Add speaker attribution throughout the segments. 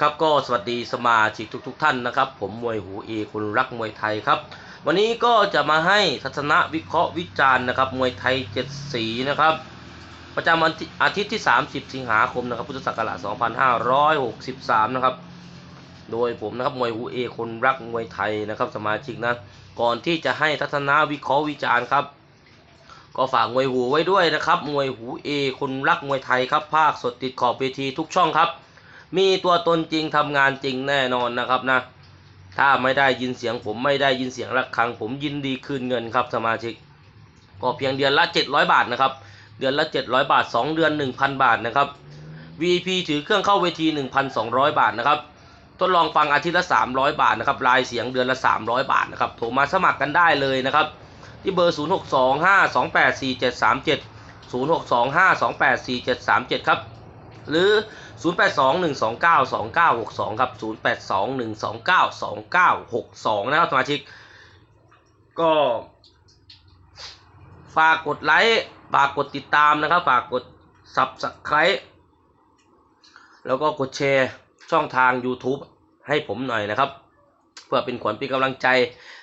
Speaker 1: ครับก็สวัสดีสมาชิกทุกๆท่านนะครับ ผมมวยหูเอคนรักมวยไทยครับ วันนี้ก็จะมาให้ทัศนะวิเคราะห์วิจารณ์นะครับ มวยไทยเจ็ดสีนะครับ ประจำวันอาทิตย์ที่ 30 สิงหาคมนะครับพุทธศักราช2563 นะครับ โดยผมนะครับมวยหูเอคนรักมวยไทยนะครับ สมาชิกนะก่อนที่จะให้ทัศนะวิเคราะห์วิจารณ์ครับ ก็ฝากมวยหูไว้ด้วยนะครับมวยหูเอคนรักมวยไทยครับภาคสดติดขอบเวทีทุกช่องครับ มีตัวตนจริงทำงานจริงแน่นอนนะครับนะ ถ้าไม่ได้ยินเสียงผมไม่ได้ยินเสียงระฆัง ผมยินดีคืนเงินครับสมาชิก ก็เพียงเดือนละ 700 บาทนะครับ เดือนละ 700 บาท 2 เดือน 1,000 บาทนะครับ VIP ถือเครื่องเข้าเวที 1,200 บาทนะครับทดลองฟังอาทิตย์ละ 300 บาทนะครับรายเสียงเดือนละ 300 บาทนะครับโทรมาสมัครกันได้เลยนะครับ ที่เบอร์ 0625284737 0625284737 ครับ หรือ 0821292962 ครับ 0821292962 นะครับสมาชิก ก็ ฝากกดไลค์ฝากกดติดตามนะครับ ฝากกด Subscribe แล้วก็กดแชร์ช่องทาง YouTube ให้ผมหน่อยนะครับ เพื่อเป็นขวัญเป็นกำลังใจ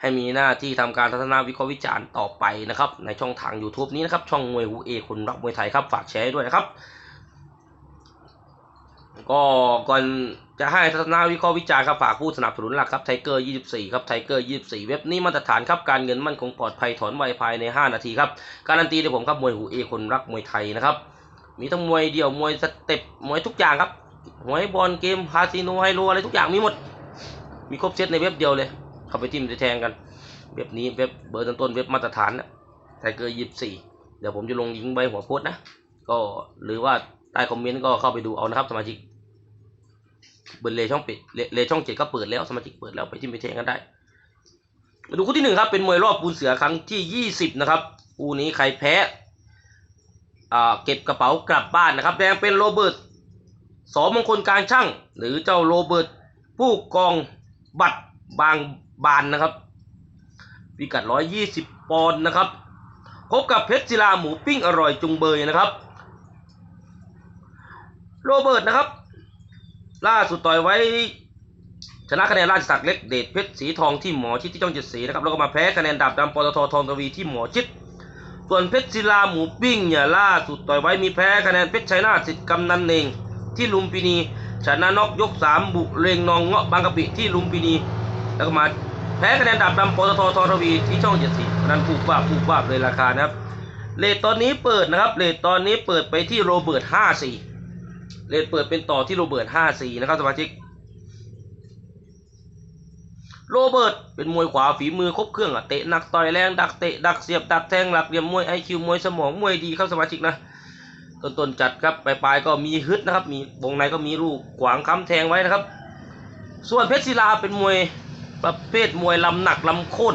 Speaker 1: ให้มีหน้าที่ทำการทัศนาวิเคราะห์วิจารณ์ต่อไปนะครับ ในช่องทาง YouTube นี้นะครับ ช่องมวยหูเอคนรักมวยไทยครับ ฝากแชร์ด้วยนะครับ ก็ก่อนจะให้ทัศนาวิเคราะห์วิจารณ์ครับฝากผู้สนับสนุนหลักครับไทเกอร์24 ครับไทเกอร์24 เว็บนี้มาตรฐานครับการเงินมั่นคงปลอดภัยถอนไวภายใน 5 นาทีครับ การันตีโดยผมครับมวยหูเอคนรักมวยไทยนะครับ มีทั้งมวยเดี่ยวมวยสเต็ปมวยทุกอย่างครับมวยบอลเกมคาสิโนไฮโลอะไรทุกอย่างมีหมด มีครบเซตในเว็บเดียวเลย เข้าไปทิมไปแทงกัน เว็บนี้เว็บเบอร์ต้นๆเว็บมาตรฐานนะไทเกอร์24 เดี๋ยวผมจะลงลิงใบหัวโพสต์นะก็หรือว่า ใต้คอมเมนต์ก็เข้าไปดูเอานะครับสมาชิกเบอร์เลช่องปิดเลเลช่องเจ็ดก็เปิดแล้วสมาชิกเปิดแล้วไปที่ไปแทงกันได้มาดูคู่ที่หนึ่งครับเป็นมวยรอบปูนเสือครั้งที่ยี่สิบนะครับคู่นี้ใครแพ้อ่าเก็บกระเป๋ากลับบ้านนะครับแดงเป็นโรเบิร์ตสอมงคลการช่าง หรือเจ้าโรเบิร์ตผู้กองบัตรบางบานนะครับพิกัดร้อยยี่สิบปอนด์นะครับพบกับเพชรศิลาหมูปิ้งอร่อยจุงเบยนะครับ โรเบิร์ตนะครับ ล่าสุดต่อยไว้ ชนะคะแนนราชสักดิ์เล็กเดชเพชรสีทองที่หมอชิดที่ช่องเจ็ดสีนะครับแล้วก็มาแพ้คะแนนดาบดำปตททองทวีที่หมอชิดส่วนเพชรศิลาหมูปิ้งเนี่ยล่าสุดต่อยไว้มีแพ้คะแนนเพชรชัยนาทสิทธิ์กำนันเองที่ลุมพินีชนะนอกยกสามบุเรงนองเงาะบางกะปิที่ลุมพินี แล้วก็มาแพ้คะแนนดาบดำปตททองทวีที่ช่องเจ็ดสีนั้นผูกว่าผูกว่าเลยราคานะครับเลทตอนนี้เปิดนะครับเลทตอนนี้เปิดไปที่โรเบิร์ตห้าสี่ เลนเปิดเป็นต่อที่โรเบิร์ต54 นะครับสมาชิก โรเบิร์ตเป็นมวยขวาฝีมือครบเครื่องอะเตะหนักต่อยแรงดักเตะดักเสียบดักแทงหลักเหลี่ยมมวยไอคิวมวยสมองมวยดีครับสมาชิกนะต้นๆจัดครับปลายๆก็มีฮึดนะครับมีวงในก็มีลูกขวางค้ำแทงไว้นะครับ ส่วนเพชรศิลาเป็นมวยประเภทมวยลำหนักลำโค่น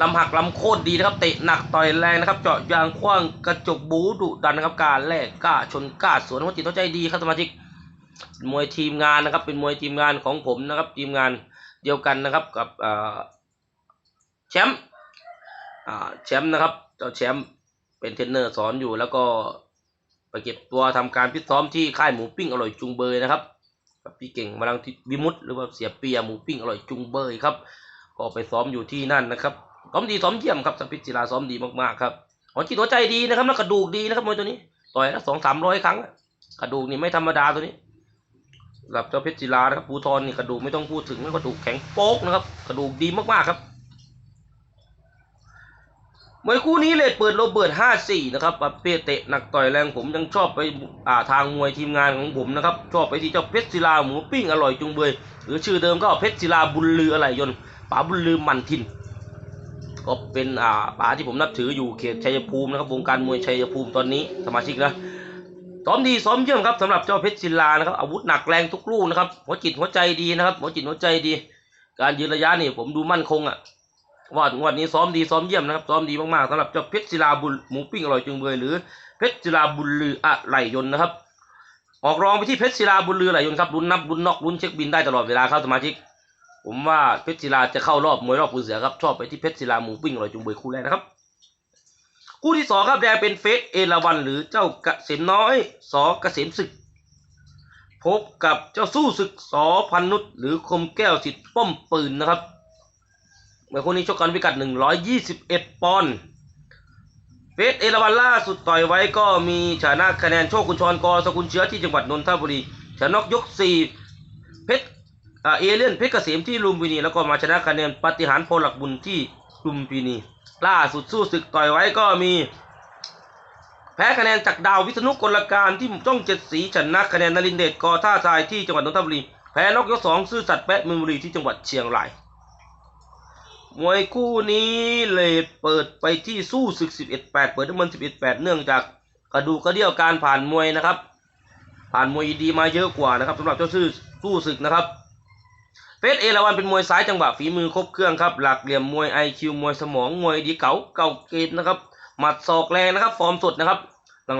Speaker 1: ลำหักลำโค่นดีนะครับเตะหนักต่อยแรงนะครับ เจาะยางคว้างกระจกบูดุดันนะครับการแลกกล้าชนกล้าสวนหัวจิตหัวใจดีครับสมาชิกมวยทีมงานนะครับ เป็นมวยทีมงานของผมนะครับ ทีมงานเดียวกันนะครับกับแชมป์แชมป์นะครับเจ้าแชมป์เป็นเทรนเนอร์สอนอยู่แล้วก็ไปเก็บตัวทำการพิตซ้อมที่ค่ายหมูปิ้งอร่อยจุงเบยนะครับกับพี่เก่งมาลังวิมุตหรือว่าเสียเปียหมูปิ้งอร่อยจุงเบยครับก็ไปซ้อมอยู่ที่นั่นนะครับ ซ้อมดีซ้อมเยี่ยมครับสปิทศิลาซ้อมดีมากๆครับหัวจิตหัวใจดีนะครับแล้วกระดูกดีนะครับมวยตัวนี้ ต่อยละสองสามร้อยครั้ง กระดูกนี่ไม่ธรรมดาตัวนี้สำหรับเจ้าเพชรศิลานะครับภูทรนี่กระดูกไม่ต้องพูดถึงกระดูกแข็งโป๊กนะครับ กระดูกดีมากๆครับมวยคู่นี้เลยเปิดโรเบิร์ตห้าสี่นะครับประเภทเตะหนักต่อยแรงผมยังชอบไปอ่าทางมวยทีมงานของผมนะครับ ชอบไปที่เจ้าเพชรศิลาหมูปิ้งอร่อยจุงเบยหรือชื่อเดิมก็เพชรศิลาบุญลืออะไรยนป๋าบุญลือมันทิน ก็เป็นอ่าป๋าที่ผมนับถืออยู่เขตชัยภูมินะครับวงการมวยชัยภูมิตอนนี้สมาชิกนะซ้อมดีซ้อมเยี่ยมครับสำหรับเจ้าเพชรศิลานะครับอาวุธหนักแรงทุกลูกนะครับหัวจิตหัวใจดีนะครับหัวจิตหัวใจดี การยืนระยะนี่ผมดูมั่นคงอะว่างวดนี้ซ้อมดีซ้อมเยี่ยมนะครับซ้อมดีมากๆสำหรับเจ้าเพชรศิลาบุญหมูปิ้งอร่อยจึงเบยหรือเพชรศิลาบุญลืออะไรยนนะครับออกรองไปที่เพชรศิลาบุญลืออะไรยนครับลุ้นนับลุ้นนอกลุ้นเช็คบินได้ตลอดเวลาครับสมาชิก ผมว่าเพชรศิลาจะเข้ารอบมวยรอบปูนเสือครับ ชอบไปที่เพชรศิลาหมูปิ้งอร่อยจุงเบยคู่แรกนะครับ คู่ที่สองครับแดงเป็นเฟสเอราวันหรือเจ้าเกษมน้อยสอเกษมศึก พบกับเจ้าสู้ศึกสอพันนุษย์หรือคมแก้วสิทธิ์ป้อมปืนนะครับเมื่อคนนี้ชกกันพิกัด 121 ปอนด์เฟสเอราวันล่าสุดต่อยไว้ก็มีชนะคะแนนโชคคุณชรกอสกุลเชื้อที่จังหวัดนนทบุรีชนะยก 4 เพชร เอเลียนเพชรเกษมที่ลุมพินี แล้วก็มาชนะคะแนนปฏิหารโพลักบุญที่ลุมพินี ล่าสุดสู้ศึกต่อยไว้ก็มี แพ้คะแนนจากดาววิษณุกลการที่จ้องเจ็ดสีชนะคะแนนนรินเดชกอท่าทรายที่จังหวัดนนทบุรีแพ้นอกยกสองซื่อสัตย์แปะมือบุรีที่จังหวัดเชียงรายมวยคู่นี้เลทเปิดไปที่สู้ศึก 11 8 เปิดน้ำมัน 11 8 เนื่องจากกระดูกกระเดี่ยวการผ่านมวยนะครับ ผ่านมวยดีมาเยอะกว่านะครับสำหรับเจ้าซื่อสู้ศึกนะครับ เฟสเอราวันเป็นมวยซ้ายจังหวะฝีมือครบเครื่องครับ หลักเหลี่ยมมวยไอคิวมวยสมองมวยดีเก๋าเก่าเกมนะครับ หมัดศอกแรงนะครับ ฟอร์มสดนะครับ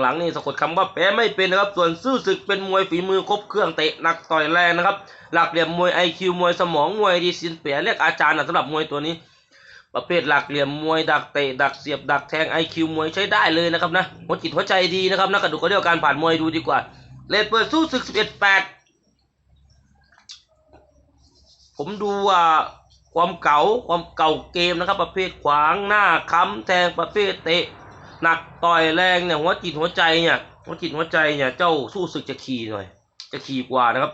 Speaker 1: หลังๆนี่สะกดคำว่าแพ้ไม่เป็นนะครับ ส่วนซื่อศึกเป็นมวยฝีมือครบเครื่องเตะหนักต่อยแรงนะครับ หลักเหลี่ยมมวยไอคิวมวยสมองมวยดีสินเปียเรียกอาจารย์นะสำหรับมวยตัวนี้ ประเภทหลักเหลี่ยมมวยดักเตะดักเสียบดักแทงไอคิวมวยใช้ได้เลยนะครับนะหัวจิตหัวใจดีนะครับนะกระดูกกระเดี่ยวการผ่านมวยดูดีกว่าเลดเปิดสู้ศึก11 8 ผมดูว่าความเก่าความเก่าเกมนะครับ ประเภทขวางหน้าค้ำแทงประเภทเตะหนักต่อยแรงเนี่ยหัวจิตหัวใจเนี่ยหัวจิตหัวใจเนี่ยเจ้าสู้ศึกจะขี่หน่อย จะขี่กว่านะครับ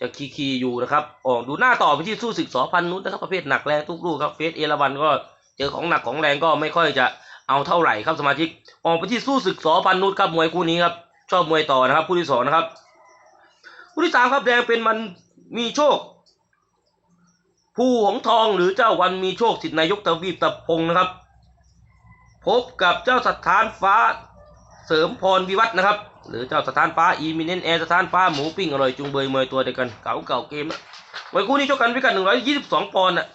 Speaker 1: จะขี่ขี่อยู่นะครับออกดูหน้าต่อไปที่สู้ศึกสอพันนุษนะครับประเภทหนักแรงทุกลูกครับเฟสเอราวันก็เจอของหนักของแรงก็ไม่ค่อยจะเอาเท่าไหร่ครับสมาชิก ออกไปที่สู้ศึกสอพันนุษครับมวยคู่นี้ครับชอบมวยต่อนะครับคู่ที่สองนะครับคู่ที่สามครับแดงเป็นมันมีโชค ผู้หงทองหรือเจ้าวันมีโชคสิทธินายกตะวีปตะพงนะครับ พบกับเจ้าสถานฟ้าเสริมพรวิวัฒนะครับ หรือเจ้าสถานฟ้าอีมิเนนแอร์สถานฟ้าหมูปิ้งอร่อยจุงเบยเมยตัวเดียวกันเก่าเก่าเกมนะมวยคู่นี้ชกกันพิกัด122 ปอนด์น่ะ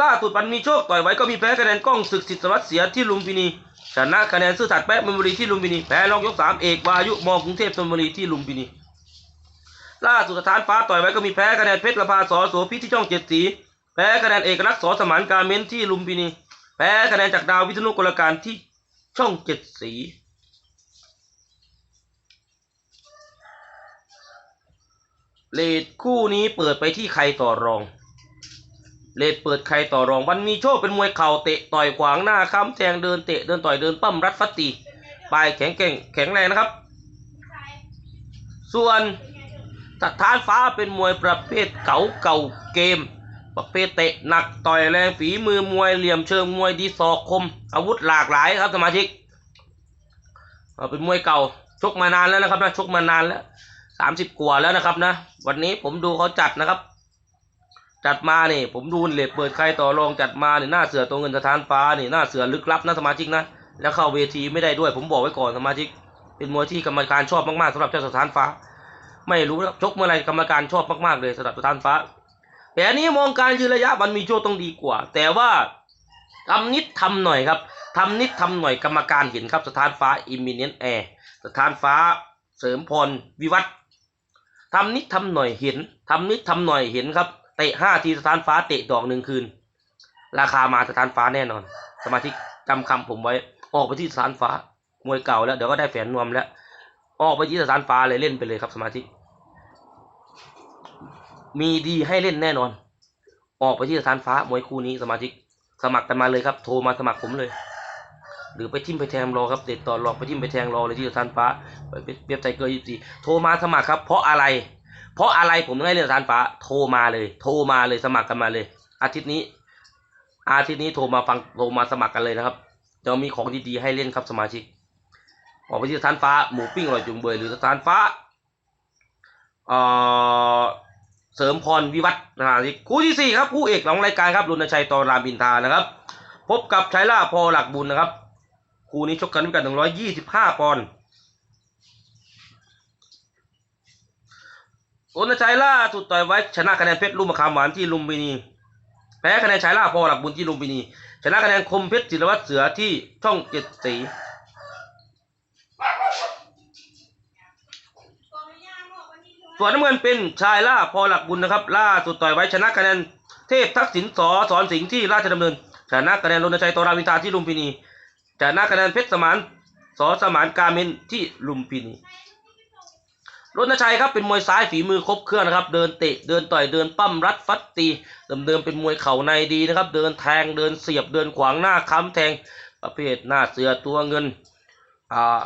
Speaker 1: ล่าสุดปันมีโชคต่อยไว้ก็มีแพ้คะแนนกล้องศึกสิทธิ์สวัสดิ์เสียที่ลุมพินีชนะคะแนนซื่อสัตย์แป๊ะมมโมรีที่ลุมพินีแพ้รองยกสามเอกวายุมอกรุงเทพธนบุรีที่ลุมพินี ล่าสุดสถานฟ้าต่อยไว้ก็มีแพ้คะแนนเพชรประภาสอโสพิษที่ช่องเจ็ดสี แพ้คะแนนเอกลักษณ์สอสมานการเม้นที่ลุมพินี แพ้คะแนนจากดาววิษณุกลการที่ช่องเจ็ดสีเลดคู่นี้เปิดไปที่ใครต่อรอง เลดเปิดใครต่อรอง วันมีโชคเป็นมวยเข่าเตะต่อยขวางหน้าค้ำแทงเดินเตะเดินต่อยเดินปั้มรัดฟัดตีปลายแข็งเก่งแข็งแรงนะครับ ส่วน สถานฟ้าเป็นมวยประเภทเก่าเก่าเกม ประเภทเตะหนักต่อยแรงฝีมือมวยเหลี่ยมเชิงมวยดีศอกคม อาวุธหลากหลายครับสมาชิกเป็นมวยเก่าชกมานานแล้วนะครับนะชกมานานแล้วสามสิบกว่าแล้วนะครับนะ วันนี้ผมดูเขาจัดนะครับ จัดมาเนี่ยผมดูเลทเปิดใครต่อรองจัดมาเนี่ยหน้าเสือตัวเงินสถานฟ้านี่หน้าเสือลึกลับนะสมาชิกนะแล้วเข้าเวทีไม่ได้ด้วยผมบอกไว้ก่อนสมาชิก เป็นมวยที่กรรมการชอบมากๆสำหรับเจ้าสถานฟ้า ไม่รู้นะครับชกเมื่อไรกรรมการชอบมากๆเลยสำหรับสถานฟ้า แต่อันนี้มองการยืนระยะมันมีโชคต้องดีกว่า แต่ว่าทำนิดทำหน่อยครับทำนิดทำหน่อยกรรมการเห็นครับสถานฟ้าอิมมิเนนแอร์สถานฟ้าเสริมพรวิวัฒน์ทำนิดทำหน่อยเห็นทำนิดทำหน่อยเห็นครับเตะห้าทีสถานฟ้าเตะดอกหนึ่งคืน ราคามาสถานฟ้าแน่นอน สมาชิจำคำผมไว้ ออกไปที่สถานฟ้ามวยเก่าแล้วเดี๋ยวก็ได้แฝนนวมแล้ว ออกไปที่สถานฟ้าเลยเล่นไปเลยครับสมาชิกมีดีให้เล่นแน่นอน ออกไปที่สถานฟ้ามวยคู่นี้สมาชิก สมัครกันมาเลยครับ โทรมาสมัครผมเลย หรือไปทิมไปแทงรอครับเด็ดต่อรอไปทิมไปแทงรอเลยที่สถานฟ้าไปเว็บไซต์เกอร์ยี่สี่โทรมาสมัครครับ เพราะอะไร เพราะอะไรผมถึงให้เล่นสถานฟ้า โทรมาเลย โทรมาเลยสมัครกันมาเลย อาทิตย์นี้ อาทิตย์นี้โทรมาฟังโทรมาสมัครกันเลยนะครับจะมีของดีๆให้เล่นครับสมาชิก ออกไปที่สถานฟ้าหมูปิ้งอร่อยจุ่มเบยหรือสถานฟ้าเสริมพรวิวัฒน์นะครับคู่ที่สี่ครับคู่เอกของรายการครับรุณชัยตอรามอินทานะครับ พบกับชัยล่าพอหลักบุญนะครับ คู่นี้ชกกันด้วยกันหนึ่งร้อยยี่สิบห้าปอนด์รุณชัยล่าสุดต่อยไว้ชนะคะแนนเพชรลุ่มมะขามหวานที่ลุมพินี แพ้คะแนนชัยล่าพอหลักบุญที่ลุมพินี ชนะคะแนนคมเพชรจิรวัตรเสือที่ช่องเจ็ดสี ส่วนน้ำเงินเป็นชายล่าพอหลักบุญนะครับ ล่าสุดต่อยไว้ชนะคะแนนเทพทักษิณสอสอนสิงห์ที่ราชดำเนิน ชนะคะแนนรณชัยตราวินทาที่ลุมพินี ชนะคะแนนเพชรสมานสอสมานกาเมนที่ลุมพินีรณชัยครับเป็นมวยซ้ายฝีมือครบเครื่องนะครับ เดินเตะเดินต่อยเดินปั้มรัดฟัดตีเดิมๆเป็นมวยเข่าในดีนะครับ เดินแทงเดินเสียบเดินขวางหน้าค้ำแทงประเภทหน้าเสือตัวเงินอ่า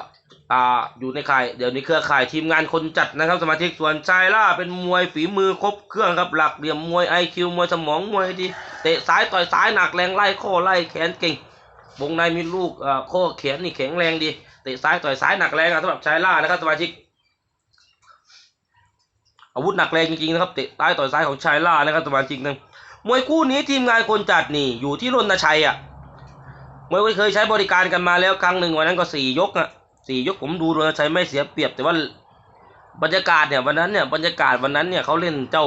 Speaker 1: อ่าอยู่ในข่ายเดี๋ยวนี้เครือข่ายทีมงานคนจัดนะครับสมาชิกส่วนชายล่าเป็นมวยฝีมือครบเครื่องครับหลักเหลี่ยมมวยไอคิวมวยสมองมวยดีเตะซ้ายต่อยซ้ายหนักแรงไล่ข้อไล่แขนเก่งวงในมีลูกอ่อข้อแขนนี่แข็งแรงดีเตะซ้ายต่อยซ้ายหนักแรงอะสำหรับชายล่านะครับสมาชิก อาวุธหนักแรงจริงๆนะครับเตะซ้ายต่อยซ้ายของชายล่านะครับสมาชิกนึงมวยคู่นี้ทีมงานคนจัดนี่อยู่ที่รณชัยอะมวยเคยใช้บริการกันมาแล้วครั้งหนึ่งวันนั้นก็สี่ยกอะ สี่ยกผมดูรณชัยไม่เสียเปรียบแต่ว่าบรรยากาศเนี่ยวันนั้นเนี่ยบรรยากาศวันนั้นเนี่ยเขาเล่นเจ้า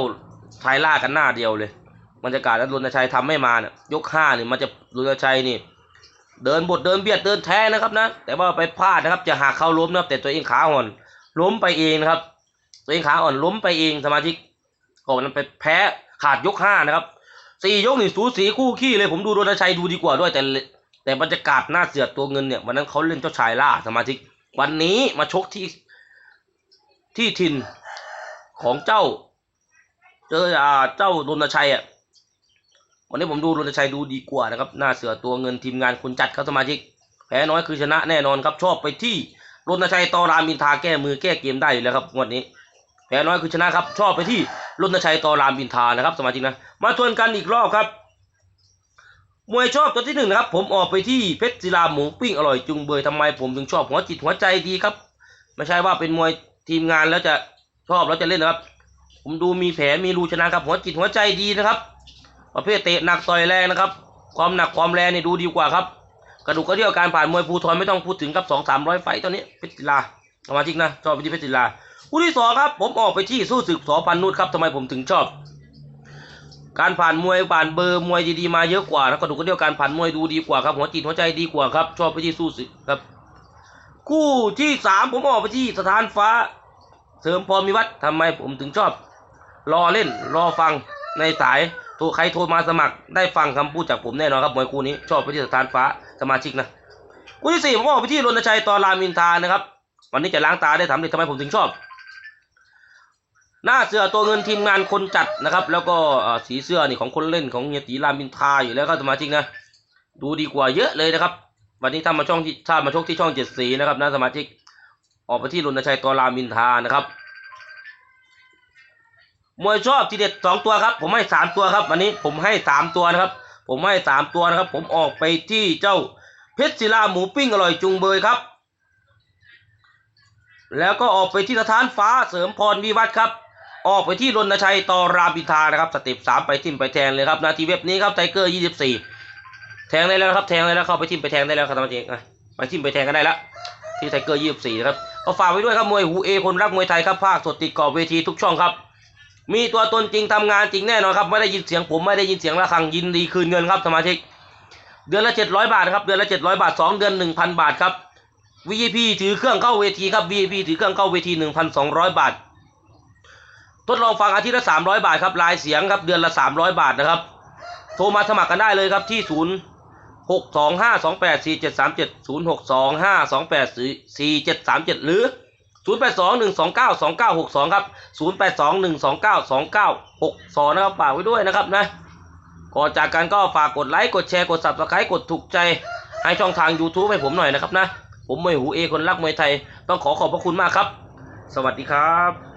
Speaker 1: ชายล่ากันหน้าเดียวเลยบรรยากาศแล้วรณชัยทำไม่มาเนี่ยยกห้าเนี่ยมันจะรณชัยนี่ เดินบทเดินเบียดเดินแท้นะครับนะแต่ว่าไปพลาดนะครับจะหักเข้าล้มนะครับแต่ตัวเองขาอ่อน ล้มไปเองนะครับ ตัวเองขาอ่อนล้มไปเองสมาชิกก่อนนั้นไปแพ้ขาดยกห้านะครับสี่ยกหนี่งสูสีคู่ขี้เลยผมดูรณชัยดูดีกว่าด้วยแต่แต่บรรยากาศหน้าเสือตัวเงินเนี่ยวันนั้นเขาเล่นเจ้าชายล่าสมาชิก วันนี้มาชกที่ที่ถิ่นของเจ้า เจออ่าเจ้ารณชัยอะวันนี้ผมดูรณชัยดูดีกว่านะครับหน้าเสือตัวเงินทีมงานคนจัดครับสมาชิก แพ้น้อยคือชนะแน่นอนครับ ชอบไปที่รณชัยตอรามินทาแก้มือแก้เกมได้อยู่แล้วครับงวดนี้แพ้น้อยคือชนะครับ ชอบไปที่รณชัยตอรามินทานะครับสมาชิกนะ มาทวนกันอีกรอบครับ มวยชอบตัวที่หนึ่งนะครับ ผมออกไปที่เพชรศิลาหมูปิ้งอร่อยจุงเบยทำไมผมถึงชอบหัวจิตหัวใจดีครับ ไม่ใช่ว่าเป็นมวยทีมงานแล้วจะชอบแล้วจะเล่นนะครับ ผมดูมีแผลมีรูชนะครับหัวจิตหัวใจดีนะครับ ประเภทเตะหนักต่อยแรงนะครับ ความหนักความแรงนี่ดูดีกว่าครับ กระดูกกระเดี่ยวการผ่านมวยภูทรไม่ต้องพูดถึงครับสองสามร้อยไฟต์ตอนนี้เพชรศิลาสมาชิกนะชอบไปที่เพชรศิลาคู่ที่สองครับ ผมออกไปที่สู้ศึกสอพันนุชครับทำไมผมถึงชอบ การผ่านมวยผ่านเบอร์มวยดีๆมาเยอะกว่านะกระดูกกระเดี่ยวการผ่านมวยดูดีกว่าครับหัวจิตหัวใจดีกว่าครับ ชอบไปที่สู้ศึกครับ คู่ที่สามผมออกไปที่สถานฟ้า เสริมพรมีวัดทำไมผมถึงชอบ รอเล่นรอฟังในสายโทรใครโทรมาสมัคร ได้ฟังคำพูดจากผมแน่นอนครับมวยคู่นี้ ชอบไปที่สถานฟ้าสมาชิกนะคู่ที่สี่ผมออกไปที่รณชัยตอรามินทานะครับ วันนี้จะล้างตาได้ถามเลยทำไมผมถึงชอบ หน้าเสื้อตัวเงินทีมงานคนจัดนะครับ แล้วก็สีเสื้อนี่ของคนเล่นของเฮียตีรามินทาอยู่แล้วครับสมาชิกนะดูดีกว่าเยอะเลยนะครับ วันนี้ถ้ามาช่องที่ถ้ามาชกที่ช่องเจ็ดสีนะครับนะสมาชิกออกไปที่รณชัยตอรามินทานะครับมวยชอบทีเด็ดสองตัวครับ ผมให้สามตัวครับ วันนี้ผมให้สามตัวนะครับ ผมให้สามตัวนะครับ ผมออกไปที่เจ้าเพชรศิลาหมูปิ้งอร่อยจุงเบยครับ แล้วก็ออกไปที่สถานฟ้าเสริมพรวิวัฒน์ครับ ออกไปที่รณชัยตอรามอินทานะครับสเต็ปสามไปทิมไปแทงเลยครับนาทีเว็บนี้ครับไทเกอร์ยี่สิบสี่แทงได้แล้วครับแทงได้แล้วเข้าไปทิมไปแทงได้แล้วครับท่านผู้ชมอะไปทิมไปแทงกันได้แล้วที่ไทเกอร์ยี่สิบสี่นะครับก็ฝากไว้ด้วยครับมวยหูเอคนรักมวยไทยครับภาคสดติดกรอบเวทีทุกช่องครับ มีตัวตนจริงทำงานจริงแน่นอนครับไม่ได้ยินเสียงผมไม่ได้ยินเสียงระฆังยินดีคืนเงินครับสมาชิกเดือนละเจ็ดร้อยบาทครับเดือนละเจ็ดร้อยบาทสองเดือนหนึ่งพันบาทครับ VIP ถือเครื่องเข้าเวทีครับ VIP ถือเครื่องเข้าเวทีหนึ่งพันสองร้อยบาท ทดลองฟังอาทิตย์ละสามร้อยบาทครับรายเสียงครับเดือนละสามร้อยบาทนะครับ โทรมาสมัครกันได้เลยครับที่ศูนย์หกสองห้าสองแปดสี่เจ็ดสามเจ็ดศูนย์หกสองห้าสองแปดสี่เจ็ดสามเจ็ดหรือศูนย์แปดสองหนึ่งสองเก้าสองเก้าหกสองครับศูนย์แปดสองหนึ่งสองเก้าสองเก้าหกสองนะครับฝากไว้ด้วยนะครับนะก่อนจากกันก็ฝากกดไลค์กดแชร์กด subscribe กดถูกใจให้ช่องทาง YouTube ให้ผมหน่อยนะครับนะ ผมมวยหูเอคนรักมวยไทย ต้องขอขอบพระคุณมากครับ สวัสดีครับ